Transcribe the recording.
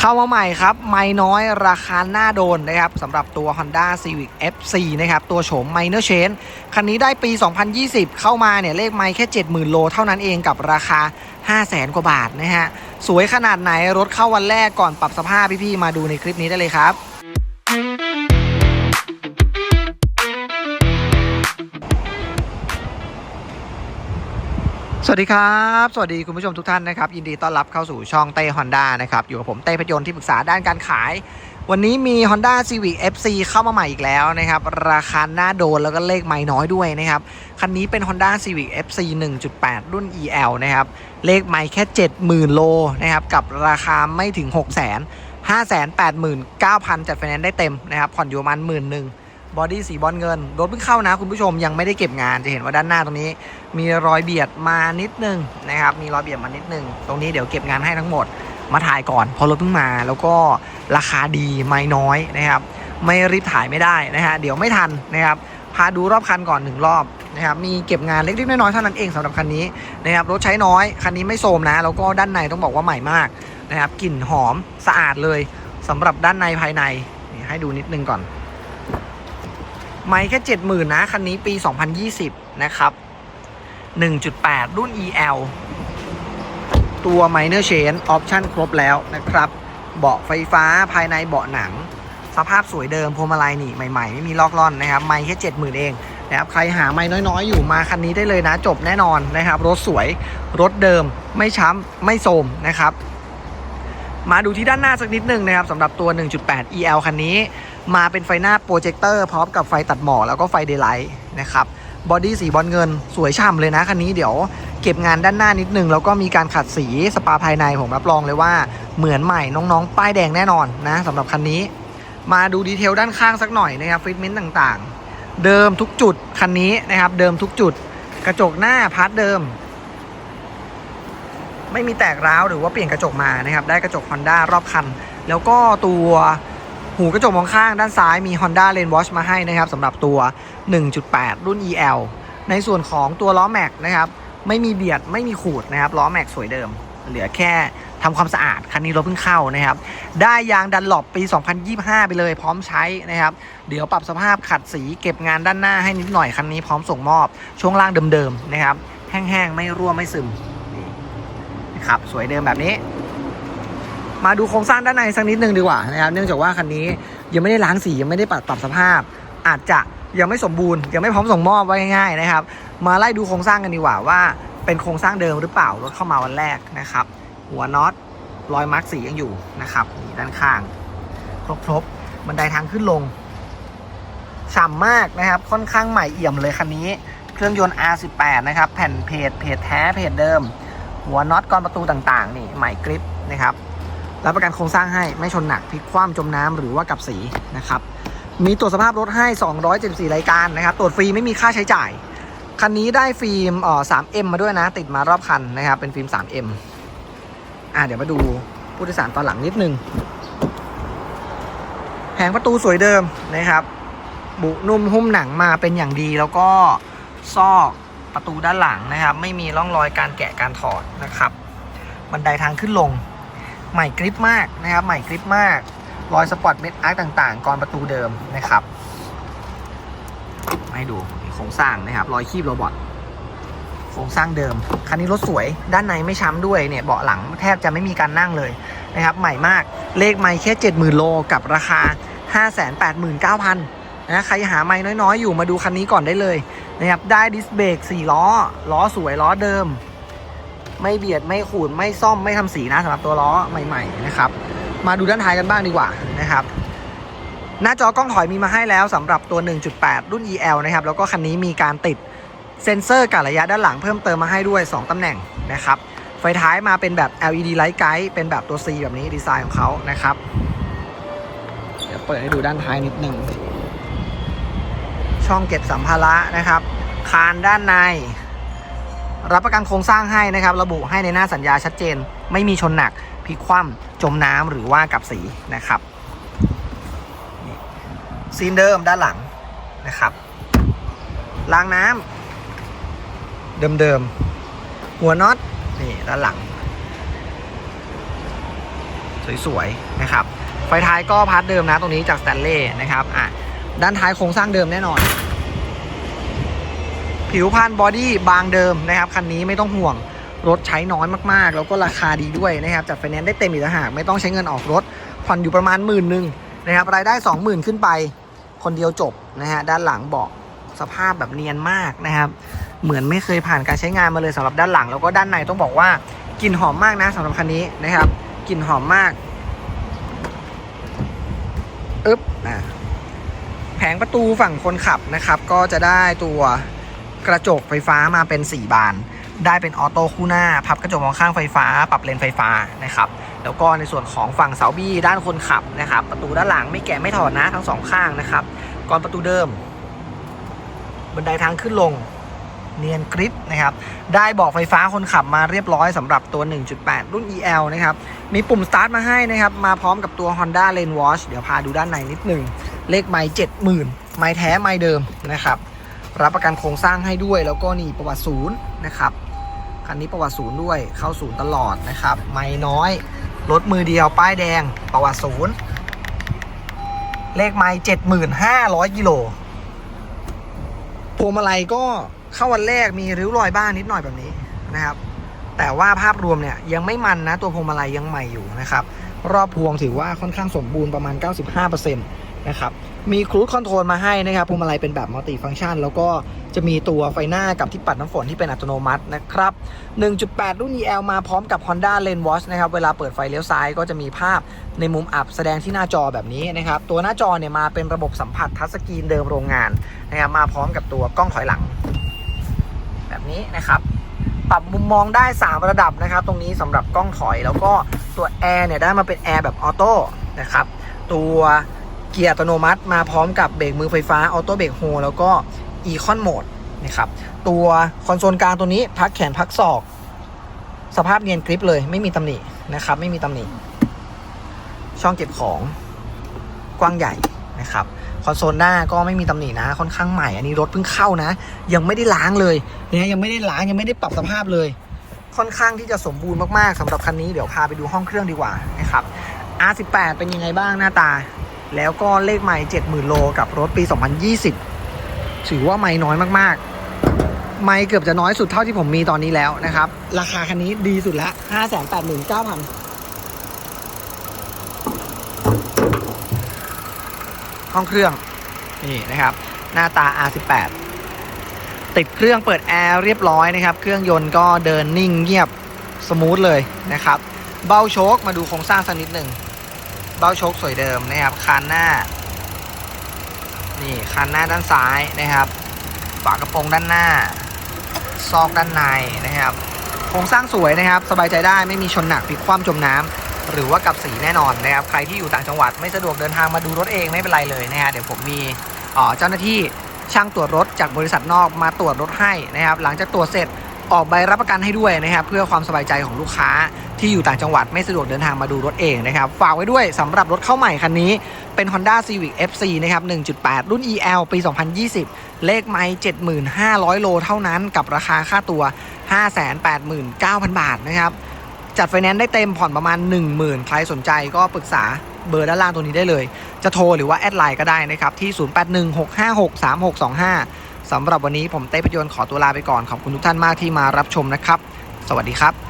เข้ามาใหม่ครับ ไม่น้อยราคาหน้าโดนนะครับสำหรับตัว Honda Civic FC นะครับ ตัวโฉม Minor Change คันนี้ได้ปี 2020 เข้ามาเนี่ย เลขไม่แค่ 70,000 โล เท่านั้นเองกับราคา 500,000 กว่าบาทนะฮะ สวยขนาดไหนรถเข้าวันแรกก่อนปรับสภาพพี่ๆ มาดูในคลิปนี้ได้เลยครับ สวัสดีครับ สวัสดีคุณผู้ชมทุกท่านนะครับ ยินดีต้อนรับเข้าสู่ช่องเต้ Honda นะครับ อยู่กับผมเต้พยนต์ที่ปรึกษาด้านการขาย วันนี้มี Honda Civic FC เข้ามาใหม่อีกแล้วนะครับ ราคาหน้าโดนแล้วก็เลขไม่น้อยด้วยนะครับ คันนี้เป็น Honda Civic FC 1.8 รุ่น EL นะครับ เลขไม่แค่ 70,000 โลนะครับ กับราคาไม่ถึง 6 0 0 0 0 589,000 จัดไฟแนนซ์ได้เต็มนะครับ ผ่อนอยู่ประมาณหมื่นหนึ่ง บอดี้สีบอลเงิน รถเพิ่งเข้านะคุณผู้ชมยังไม่ได้เก็บงานจะเห็นว่าด้านหน้าตรงนี้ มีรอยเบียดมานิดนึงนะครับมีรอยเบียดมานิดนึง ตรงนี้เดี๋ยวเก็บงานให้ทั้งหมดมาถ่ายก่อนพอรถเพิ่งมาแล้วก็ราคาดีไม่น้อยนะครับ ไม่รีบถ่ายไม่ได้นะฮะเดี๋ยวไม่ทันนะครับพาดูรอบคันก่อนหนึ่งรอบนะครับมีเก็บงานเล็กๆน้อยๆเท่านั้นเองสำหรับคันนี้นะครับรถใช้น้อยคันนี้ไม่โทรมนะ แล้วก็ด้านในต้องบอกว่าใหม่มากนะครับกลิ่นหอมสะอาดเลยสำหรับด้านในภายในให้ดูนิดนึงก่อน ไม่แค่70,000นะ คันนี้ปี 2020 นะครับ 1.8 รุ่น EL ตัว Minor Change ออปชั่นครบแล้วนะครับ เบาะไฟฟ้าภายในเบาะหนัง สภาพสวยเดิมพวงมาลัยนี่ใหม่ๆ ไม่มีลอกล่อนนะครับ ไม่แค่ 70,000 เองนะครับใครหาไม่น้อยๆ อยู่มาคันนี้ได้เลยนะ จบแน่นอนนะครับ รถสวยรถเดิมไม่ช้ำไม่โทรมนะครับ มาดูที่ด้านหน้าสักนิดหนึ่งนะครับสำหรับตัว 1.8 EL คันนี้ มาเป็นไฟหน้าโปรเจคเตอร์พร้อมกับไฟตัดหมอกแล้วก็ไฟเดย์ไลท์นะครับบอดี้สีบอลเงินสวยฉ่ำเลยนะคันนี้เดี๋ยวเก็บงานด้านหน้านิดนึง แล้วก็มีการขัดสีสปาภายในผมรับรองเลยว่าเหมือนใหม่น้องๆ ป้ายแดงแน่นอนนะสำหรับคันนี้ มาดูดีเทลด้านข้างสักหน่อยนะครับฟิตเมนต์ต่างๆ เดิมทุกจุดคันนี้นะครับเดิมทุกจุด กระจกหน้าพาร์ทเดิม ไม่มีแตกร้าวหรือว่าเปลี่ยนกระจกมานะครับได้กระจก Honda รอบคัน แล้วก็ตัว หูกระจกมองข้างด้านซ้ายมี Honda Lane Watch มาให้นะครับสำหรับตัว 1.8 รุ่น EL ในส่วนของตัวล้อแม็กนะครับไม่มีเบียดไม่มีขูดนะครับล้อแม็กสวยเดิม เหลือแค่ทำความสะอาด คันนี้รถเพิ่งเข้านะครับ ได้ยางดันหลบปี 2025 ไปเลยพร้อมใช้นะครับ เดี๋ยวปรับสภาพขัดสีเก็บงานด้านหน้าให้นิดหน่อยคันนี้พร้อมส่งมอบ ช่วงล่างเดิมๆนะครับ แห้งๆ ไม่รั่วไม่ซึมนี่นะครับ สวยเดิมแบบนี้ มาดูโครงสร้างด้านในสักนิดนึงดีกว่านะครับ เนื่องจากว่าคันนี้ยังไม่ได้ล้างสียังไม่ได้ปรับปรับสภาพ อาจจะยังไม่สมบูรณ์ยังไม่พร้อมส่งมอบไว้ง่ายๆนะครับ มาไล่ดูโครงสร้างกันดีกว่าว่าเป็นโครงสร้างเดิมหรือเปล่ารถเข้ามาวันแรกนะครับ หัวน็อตรอยมาร์กสียังอยู่นะครับนี่ด้านข้าง ครบๆบันไดทางขึ้นลงฉ่ำมากนะครับ ค่อนข้างใหม่เอี่ยมเลยคันนี้ เครื่องยนต์ R18 นะครับ แผ่นเพจเพจแท้เพจเดิม หัวน็อตกรอนประตูต่างๆ นี่ใหม่กริปนะครับ รับประกันโครงสร้างให้ไม่ชนหนักพลิกคว่ำจมน้ำหรือว่ากับสีนะครับมีตรวจสภาพรถให้ 274 รายการนะครับ ตรวจฟรีไม่มีค่าใช้จ่าย คันนี้ได้ฟิล์มเอ่อ 3M มาด้วยนะ ติดมารอบคันนะครับ เป็นฟิล์ม 3M อะเดี๋ยวมาดูผู้โดยสารตอนหลังนิดนึง แผงประตูสวยเดิมนะครับ บุนุ่มหุ้มหนังมาเป็นอย่างดีแล้วก็ซอกประตูด้านหลังนะครับ ไม่มีร่องรอยการแกะการถอดนะครับ บันไดทางขึ้นลง ใหม่กริปมากนะครับ ใหม่กริปมาก รอยสปอตเม็ดอาร์คต่างๆกรอนประตูเดิมนะครับ ให้ดูโครงสร้างนะครับ รอยคีบโรบอทโครงสร้างเดิม คันนี้รถสวย ด้านในไม่ช้ำด้วยเนี่ยเบาะหลังแทบจะไม่มีการนั่งเลยนะครับ ใหม่มาก เลขไม่แค่70,000โลกับราคา 589,000นะใครหาไม่น้อยๆ อยู่มาดูคันนี้ก่อนได้เลยนะครับ ได้ดิสเบรก4ล้อ ล้อสวยล้อเดิม ไม่เบียดไม่ขูดไม่ซ่อมไม่ทำสีนะสำหรับตัวล้อใหม่ๆนะครับ มาดูด้านท้ายกันบ้างดีกว่านะครับ หน้าจอกล้องถอยมีมาให้แล้วสำหรับตัว 1.8 รุ่น EL นะครับแล้วก็คันนี้มีการติดเซ็นเซอร์กะระยะด้านหลังเพิ่มเติมมาให้ด้วย 2ตำแหน่งนะครับไฟท้ายมาเป็นแบบ LED Light Guide เป็นแบบตัว C แบบนี้ดีไซน์ของเขานะครับ เดี๋ยวเปิดให้ดูด้านท้ายนิดหนึ่งช่องเก็บสัมภาระนะครับ คานด้านใน รับประกันโครงสร้างให้นะครับ ระบุให้ในหน้าสัญญาชัดเจน ไม่มีชนหนักพลิกคว่ำจมน้ำหรือว่ากับสีนะครับซีนเดิมด้านหลังนะครับล้างน้ำเดิมๆหัวน็อตนี่ด้านหลัง สวยๆนะครับไฟท้ายก็พาร์ทเดิมนะตรงนี้จากสแตนเล่นะครับอะด้านท้ายโครงสร้างเดิมแน่นอน ผิวพันบอดี้บางเดิมนะครับคันนี้ไม่ต้องห่วงรถใช้น้อยมากๆ แล้วก็ราคาดีด้วยนะครับจัดไฟแนนซ์ได้เต็มอีกต่างหากไม่ต้องใช้เงินออกรถผ่อนอยู่ประมาณหมื่นหนึ่งนะครับรายได้ 20,000 ขึ้นไป คนเดียวจบนะฮะด้านหลังเบาะสภาพแบบเนียนมากนะครับ เหมือนไม่เคยผ่านการใช้งานมาเลยสำหรับด้านหลัง แล้วก็ด้านในต้องบอกว่ากลิ่นหอมมากนะสำหรับคันนี้นะครับกลิ่นหอมมากอึ๊บอะแผงประตูฝั่งคนขับนะครับ ก็จะได้ตัว กระจกไฟฟ้ามาเป็น 4 บาน ได้เป็นออโต้คู่หน้า พับกระจกมองข้างไฟฟ้า ปรับเลนไฟฟ้านะครับแล้วก็ในส่วนของฝั่งเสาบี้ด้านคนขับนะครับ ประตูด้านหลังไม่แกะไม่ถอดนะทั้งสองข้างนะครับก่อนประตูเดิม บันไดทางขึ้นลงเนียนกริปนะครับ ได้บอกไฟฟ้าคนขับมาเรียบร้อยสำหรับตัว 1.8 รุ่น EL นะครับ มีปุ่มสตาร์ทมาให้นะครับ มาพร้อมกับตัว Honda Lane Watch เดี๋ยวพาดูด้านในนิดหนึ่ง เลขไม้70,000 ไม้แท้ไม้เดิมนะครับ รับประกันโครงสร้างให้ด้วย แล้วก็นี่ประวัติศูนย์นะครับคันนี้ประวัติศูนย์ด้วยเข้าศูนย์ตลอดนะครับ ไม่น้อยรถมือเดียวป้ายแดง ประวัติศูนย์เลขไม้75,000กิโลพวงมาลัยก็เข้าวันแรกมีริ้วรอยบ้างนิดหน่อยแบบนี้นะครับ แต่ว่าภาพรวมเนี่ยยังไม่มันนะตัวพวงมาลัยยังใหม่อยู่นะครับ รอบพวงถือว่าค่อนข้างสมบูรณ์ประมาณ 95%นะครับ มีครู z คอนโทรลมาให้นะครับพวงมาลัยเป็นแบบมัลติฟังก์ชัน แล้วก็จะมีตัวไฟหน้ากับที่ปัดน้ำฝนที่เป็นอัตโนมัตินะครับ 1.8 รุ่น EL มาพร้อมกับ Honda Lane Watch นะครับ เวลาเปิดไฟเลี้ยวซ้ายก็จะมีภาพในมุมอับแสดงที่หน้าจอแบบนี้นะครับ ตัวหน้าจอเนี่ยมาเป็นระบบสัมผัสทัชสกรีนเดิมโรงงานนะครับมาพร้อมกับตัวกล้องถอยหลัง แบบนี้นะครับปรับมุมมองได้ 3 ระดับนะครับ ตรงนี้สำหรับกล้องถอยแล้วก็ตัวแอร์เนี่ยได้มาเป็นแอร์แบบออโต้นะครับตัว กียร์อัตโนมัติมาพร้อมกับเบรกมือไฟฟ้าออโต้เบรกโฮแล้วก็อีคอนโหมดนะครับตัวคอนโซลกลางตัวนี้พักแขนพักศอก สภาพเนียนกริปเลยไม่มีตำหนินะครับ ไม่มีตำหนิ ช่องเก็บของกว้างใหญ่นะครับคอนโซลหน้าก็ไม่มีตำหนินะ ค่อนข้างใหม่อันนี้รถเพิ่งเข้านะ ยังไม่ได้ล้างเลยเนี่ยยังไม่ได้ล้างยังไม่ได้ปรับสภาพเลย ค่อนข้างที่จะสมบูรณ์มากๆสำหรับคันนี้เดี๋ยวพาไปดูห้องเครื่องดีกว่านะครับ R18 เป็นยังไงบ้างหน้าตา แล้วก็เลขใหม่70,000 โลกับรถปี 2020 ถือว่าไม่น้อยมากๆ ไม่เกือบจะน้อยสุดเท่าที่ผมมีตอนนี้แล้วนะครับ ราคาคันนี้ดีสุดล้ว589,000ห้องเครื่อง นี่นะครับ หน้าตา R18 ติดเครื่องเปิดแอร์เรียบร้อยนะครับ เครื่องยนต์ก็เดินนิ่งเงียบสมูทเลยนะครับ เบ้าโชคมาดูโครงสร้างสักนิดหนึ่ง เบ้าโชคสวยเดิมนะครับคานหน้า นี่คานหน้าด้านซ้ายนะครับ ฝากระโปรงด้านหน้า ซอกด้านในนะครับ โครงสร้างสวยนะครับ สบายใจได้ไม่มีชนหนักพลิกคว่ำจมน้ำหรือว่ากับสีแน่นอนนะครับ ใครที่อยู่ต่างจังหวัดไม่สะดวกเดินทางมาดูรถเองไม่เป็นไรเลยนะฮะเดี๋ยวผมมีอ่อเจ้าหน้าที่ช่างตรวจรถจากบริษัทนอกมาตรวจรถให้นะครับ หลังจากตรวจเสร็จ ออกใบรับประกันให้ด้วยนะครับ เพื่อความสบายใจของลูกค้าที่อยู่ต่างจังหวัดไม่สะดวกเดินทางมาดูรถเองนะครับ ฝากไว้ด้วยสำหรับรถเข้าใหม่คันนี้ เป็น Honda Civic FC นะครับ 1.8 รุ่น EL ปี 2020 เลขไมล์75,000 โลเท่านั้นกับราคาค่าตัว 589,000 บาทนะครับ จัดไฟแนนซ์ได้เต็มผ่อนประมาณ 10,000 ใครสนใจก็ปรึกษาเบอร์ด้านล่างตัวนี้ได้เลย จะโทรหรือว่าแอดไลน์ก็ได้นะครับที่ 0816563625 สำหรับวันนี้ผมเต้ประยนต์ขอตัวลาไปก่อนขอบคุณทุกท่านมากที่มารับชมนะครับ สวัสดีครับ